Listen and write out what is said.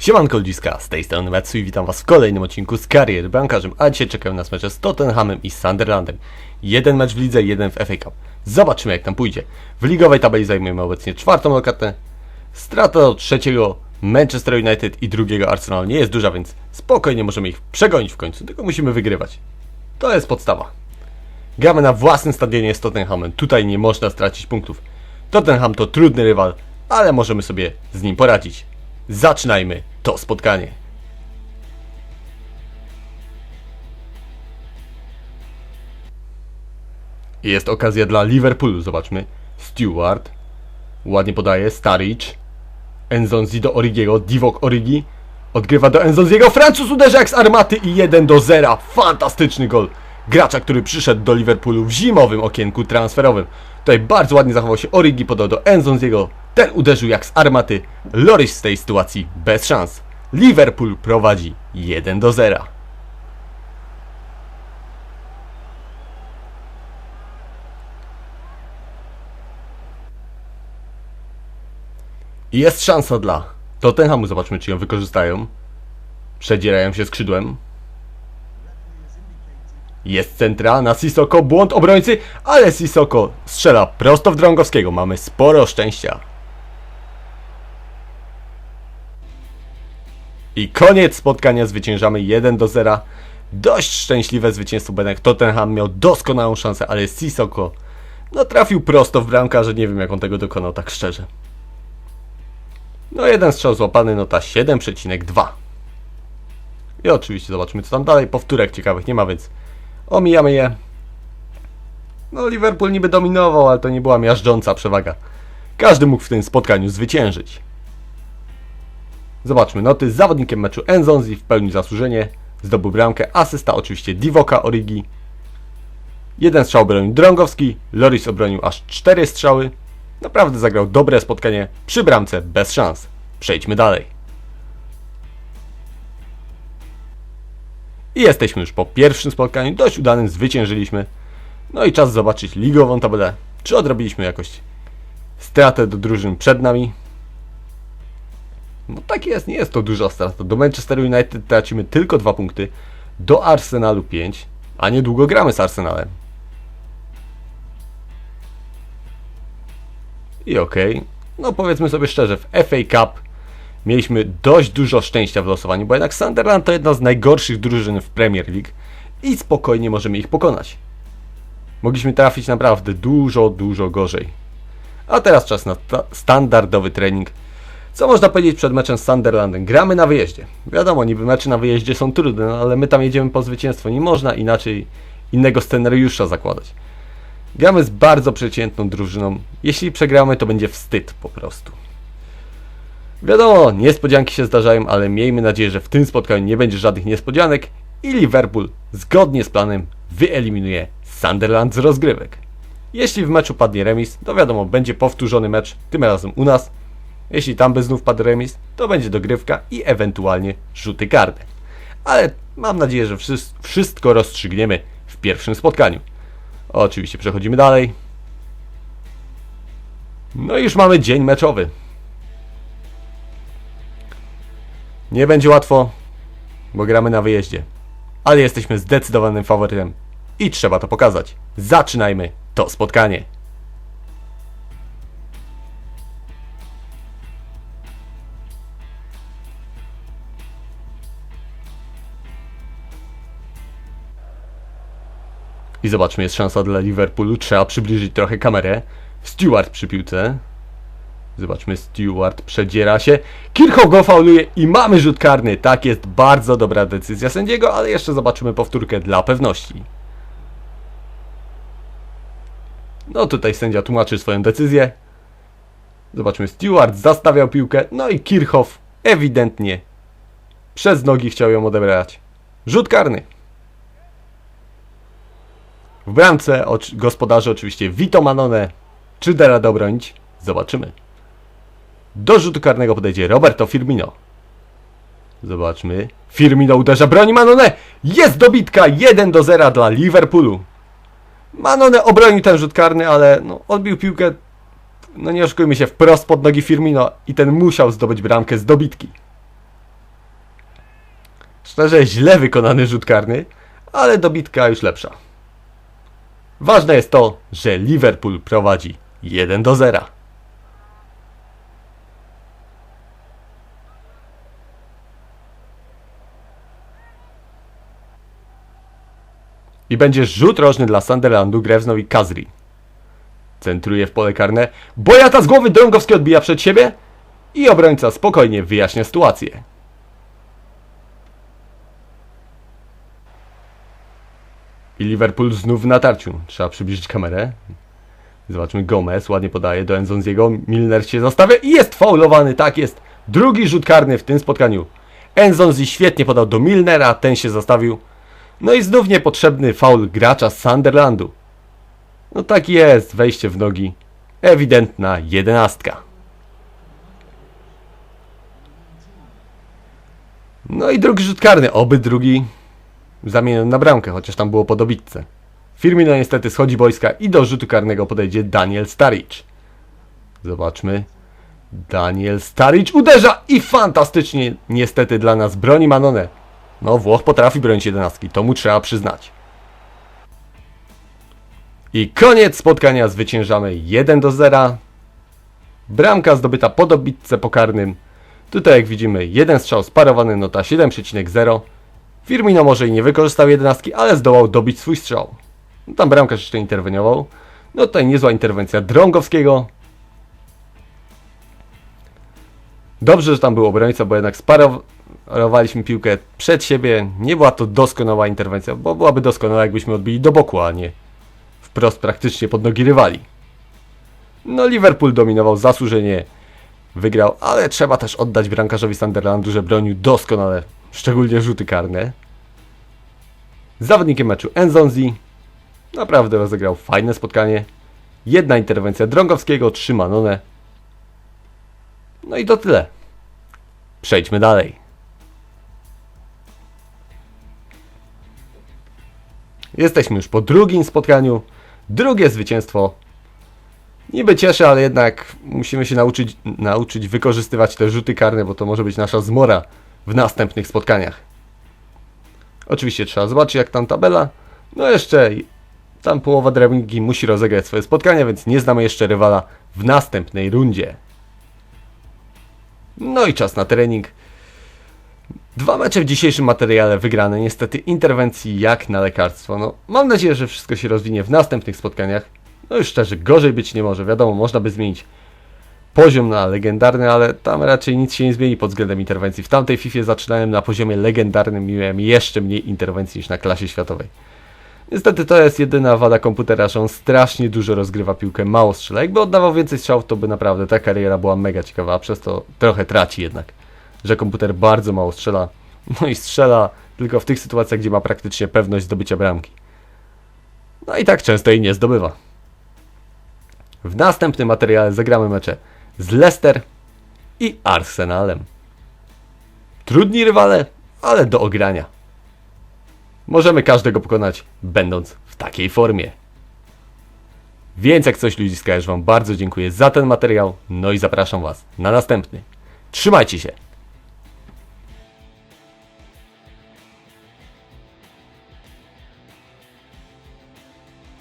Siemanko ludziska, z tej strony Metsu i witam was w kolejnym odcinku z kariery bramkarzem, a dzisiaj czekają nas mecze z Tottenhamem i Sunderlandem. Jeden mecz w lidze, jeden w FA Cup. Zobaczymy jak tam pójdzie. W ligowej tabeli zajmujemy obecnie czwartą lokatę. Strata od trzeciego Manchester United i drugiego Arsenal nie jest duża, więc spokojnie możemy ich przegonić w końcu, tylko musimy wygrywać. To jest podstawa. Gramy na własnym stadionie z Tottenhamem, tutaj nie można stracić punktów. Tottenham to trudny rywal, ale możemy sobie z nim poradzić. Zaczynajmy to spotkanie. Jest okazja dla Liverpoolu, zobaczmy. Stewart. Ładnie podaje. Staricz. Enzonzi do Origiego. Divok Origi. Odgrywa do Enzonziego. Francuz uderza jak z armaty i 1 do 0. Fantastyczny gol. Gracza, który przyszedł do Liverpoolu w zimowym okienku transferowym. Tutaj bardzo ładnie zachował się Origi, podał do Enzonziego. Ten uderzył jak z armaty. Loris z tej sytuacji bez szans. Liverpool prowadzi 1 do 0. I jest szansa dla Tottenhamu. Zobaczmy, czy ją wykorzystają. Przedzierają się skrzydłem. Jest centra na Sisoko, błąd obrońcy, ale Sisoko strzela prosto w Drągowskiego. Mamy sporo szczęścia. I koniec spotkania, zwyciężamy 1 do 0. Dość szczęśliwe zwycięstwo Benek. Tottenham miał doskonałą szansę, ale Sisoko no trafił prosto w bramkę, że nie wiem jak on tego dokonał, tak szczerze. No jeden strzał złapany, nota 7,2. I oczywiście zobaczymy co tam dalej. Powtórek ciekawych nie ma, więc omijamy je. No Liverpool niby dominował, ale to nie była miażdżąca przewaga. Każdy mógł w tym spotkaniu zwyciężyć. Zobaczmy noty. Zawodnikiem meczu Enzonzi w pełni zasłużenie. Zdobył bramkę. Asysta oczywiście Divoka Origi. Jeden strzał obronił Drągowski. Loris obronił aż cztery strzały. Naprawdę zagrał dobre spotkanie przy bramce bez szans. Przejdźmy dalej. I jesteśmy już po pierwszym spotkaniu. Dość udanym zwyciężyliśmy. No i czas zobaczyć ligową tabelę. Czy odrobiliśmy jakoś stratę do drużyn przed nami. No tak jest, nie jest to duża strata. Do Manchester United tracimy tylko dwa punkty, do Arsenalu 5, a niedługo gramy z Arsenalem. I okej, no powiedzmy sobie szczerze, w FA Cup mieliśmy dość dużo szczęścia w losowaniu, bo jednak Sunderland to jedna z najgorszych drużyn w Premier League i spokojnie możemy ich pokonać. Mogliśmy trafić naprawdę dużo, dużo gorzej. A teraz czas na ta- standardowy trening co można powiedzieć przed meczem z Sunderlandem? Gramy na wyjeździe. Wiadomo, niby mecze na wyjeździe są trudne, no ale my tam jedziemy po zwycięstwo. Nie można inaczej innego scenariusza zakładać. Gramy z bardzo przeciętną drużyną. Jeśli przegramy, to będzie wstyd po prostu. Wiadomo, niespodzianki się zdarzają, ale miejmy nadzieję, że w tym spotkaniu nie będzie żadnych niespodzianek i Liverpool zgodnie z planem wyeliminuje Sunderland z rozgrywek. Jeśli w meczu padnie remis, to wiadomo, będzie powtórzony mecz, tym razem u nas, jeśli tam by znów padł remis, to będzie dogrywka i ewentualnie rzuty karne. Ale mam nadzieję, że wszys- wszystko rozstrzygniemy w pierwszym spotkaniu. Oczywiście przechodzimy dalej. No i już mamy dzień meczowy. Nie będzie łatwo, bo gramy na wyjeździe. Ale jesteśmy zdecydowanym faworytem i trzeba to pokazać. Zaczynajmy to spotkanie. I zobaczmy, jest szansa dla Liverpoolu. Trzeba przybliżyć trochę kamerę. Stewart przy piłce. Zobaczmy, Stewart przedziera się. Kirchhoff go fauluje i mamy rzut karny. Tak jest, bardzo dobra decyzja sędziego, ale jeszcze zobaczymy powtórkę dla pewności. No tutaj sędzia tłumaczy swoją decyzję. Zobaczmy, Stewart zastawiał piłkę, no i Kirchhoff ewidentnie przez nogi chciał ją odebrać. Rzut karny. W bramce gospodarze oczywiście Vito Manone. Czy da radę? Zobaczymy. Do rzutu karnego podejdzie Roberto Firmino. Zobaczmy. Firmino uderza, broni Manone. Jest dobitka 1 do 0 dla Liverpoolu. Manone obronił ten rzut karny, ale no, odbił piłkę, no nie oszukujmy się, wprost pod nogi Firmino i ten musiał zdobyć bramkę z dobitki. Szczerze, źle wykonany rzut karny, ale dobitka już lepsza. Ważne jest to, że Liverpool prowadzi 1 do 0. I będzie rzut rożny dla Sunderlandu Grevsnowi Kazri. Centruje w pole karne. Bojata z głowy Drągowski odbija przed siebie i obrońca spokojnie wyjaśnia sytuację. I Liverpool znów w natarciu. Trzeba przybliżyć kamerę. Zobaczmy, Gomez ładnie podaje do Enzonziego. Milner się zostawia i jest faulowany, tak jest. Drugi rzut karny w tym spotkaniu. Enzonzi świetnie podał do Milnera, ten się zostawił. No i znów niepotrzebny faul gracza z Sunderlandu. No tak jest, wejście w nogi. Ewidentna jedenastka. No i drugi rzut karny, oby drugi zamieniony na bramkę, chociaż tam było po dobitce. Firmino niestety schodzi boiska i do rzutu karnego podejdzie Daniel Staric. Zobaczmy. Daniel Staric uderza i fantastycznie niestety dla nas broni Manone. No Włoch potrafi bronić jedenastki, to mu trzeba przyznać. I koniec spotkania, zwyciężamy 1 do 0. Bramka zdobyta po dobitce pokarnym. Tutaj jak widzimy jeden strzał sparowany, nota 7,0. Firmino może i nie wykorzystał jedenastki, ale zdołał dobić swój strzał. No, tam bramkarz jeszcze interweniował. No tutaj niezła interwencja Drągowskiego. Dobrze, że tam był obrońca, bo jednak sparowaliśmy piłkę przed siebie. Nie była to doskonała interwencja, bo byłaby doskonała jakbyśmy odbili do boku, a nie wprost praktycznie pod nogi rywali. No Liverpool dominował zasłużenie, wygrał, ale trzeba też oddać bramkarzowi Sunderlandu, że bronił doskonale, szczególnie rzuty karne. Zawodnikiem meczu Enzonzi. Naprawdę rozegrał fajne spotkanie. Jedna interwencja Drągowskiego, trzy Manone. No i to tyle. Przejdźmy dalej. Jesteśmy już po drugim spotkaniu. Drugie zwycięstwo. Niby cieszy, ale jednak musimy się nauczyć, nauczyć wykorzystywać te rzuty karne, bo to może być nasza zmora w następnych spotkaniach. Oczywiście trzeba zobaczyć jak tam tabela. No jeszcze tam połowa Dremingi musi rozegrać swoje spotkania, więc nie znamy jeszcze rywala w następnej rundzie. No i czas na trening. Dwa mecze w dzisiejszym materiale wygrane, niestety interwencji jak na lekarstwo. No, mam nadzieję, że wszystko się rozwinie w następnych spotkaniach. No już szczerze, gorzej być nie może. Wiadomo, można by zmienić poziom na legendarny, ale tam raczej nic się nie zmieni pod względem interwencji. W tamtej FIFA zaczynałem na poziomie legendarnym i miałem jeszcze mniej interwencji niż na klasie światowej. Niestety to jest jedyna wada komputera, że on strasznie dużo rozgrywa piłkę, mało strzela. Jakby oddawał więcej strzałów, to by naprawdę ta kariera była mega ciekawa, a przez to trochę traci jednak. Że komputer bardzo mało strzela. No i strzela tylko w tych sytuacjach, gdzie ma praktycznie pewność zdobycia bramki. No i tak często jej nie zdobywa. W następnym materiale zagramy mecze z Leicester i Arsenalem. Trudni rywale, ale do ogrania. Możemy każdego pokonać, będąc w takiej formie. Więc jak coś ludziska, już Wam bardzo dziękuję za ten materiał, no i zapraszam Was na następny. Trzymajcie się!